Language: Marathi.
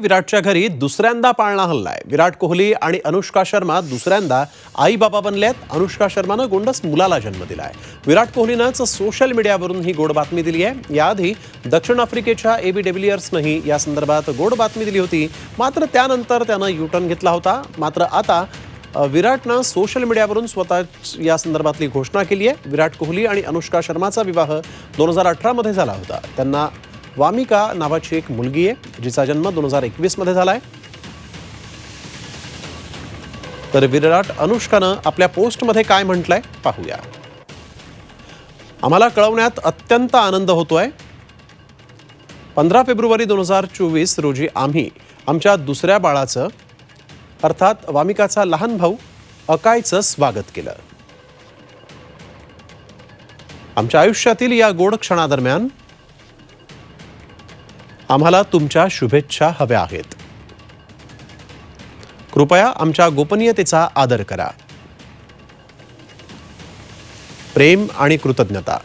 विराटच्या घरी दुसऱ्यांदा पाळणा हल्लाय. विराट कोहली आणि अनुष्का शर्मा दुसऱ्यांदा आई बाबा बनल्यात अनुष्का शर्मानं गोंडस मुलाला जन्म दिलाय. विराट कोहलीनंच सोशल मीडियावरून ही गोड बातमी दिली आहे याआधी दक्षिण आफ्रिकेच्या ए बी डेव्हिलियर्सनंही या संदर्भात गोड बातमी दिली होती. मात्र त्यानंतर त्यानं युटर्न घेतला होता. मात्र आता विराटनं सोशल मीडियावरून स्वतः या संदर्भातली घोषणा केली आहे विराट कोहली आणि अनुष्का शर्माचा विवाह दोन हजार अठरामध्ये झाला होता. त्यांना वामिका नावाची एक मुलगी आहे जिचा जन्म दोन हजार एकवीसमध्ये झाला आहे. तर विराट अनुष्कानं आपल्या पोस्टमध्ये काय म्हटलंय पाहूया. आम्हाला कळवण्यात अत्यंत आनंद होतोय. पंधरा फेब्रुवारी दोन हजार चोवीस रोजी आम्ही आमच्या दुसऱ्या बाळाचं अर्थात वामिकाचा लहान भाऊ अकायचं स्वागत केलं. आमच्या आयुष्यातील या गोड क्षणादरम्यान आम्हाला तुमच्या शुभेच्छा हव्या आहेत. कृपया आमच्या गोपनीयतेचा आदर करा. प्रेम आणि कृतज्ञता.